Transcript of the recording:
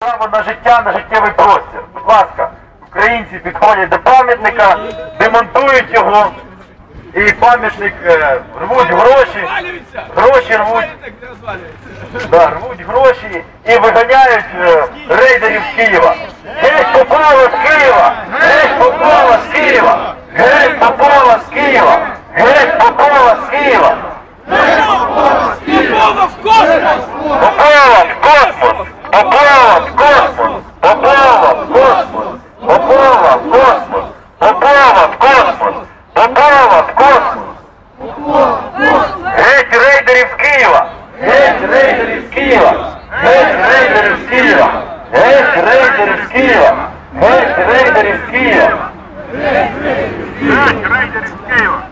право на життя, на життєвий простір. Будь ласка, українці підходять до пам'ятника, демонтують його, і пам'ятник е, рвуть гроші, гроші рвуть, да, рвуть гроші і виганяють е, рейдерів з Києва. Геть Попова з Києва! Геть Попова з Києва! Геть Попова з Києва! Геть Попова з Києва! Попова в космос! Попова в космос! Попова в космос! Попова в космос! В космос! Попова в космос! Попова в космос! Геть рейдерів з Києва! Геть рейдерів з Києва! Геть рейдерів з Києва! Геть рейдерів з Києва! Геть рейдерів з Києва! Геть рейдерів з Києва!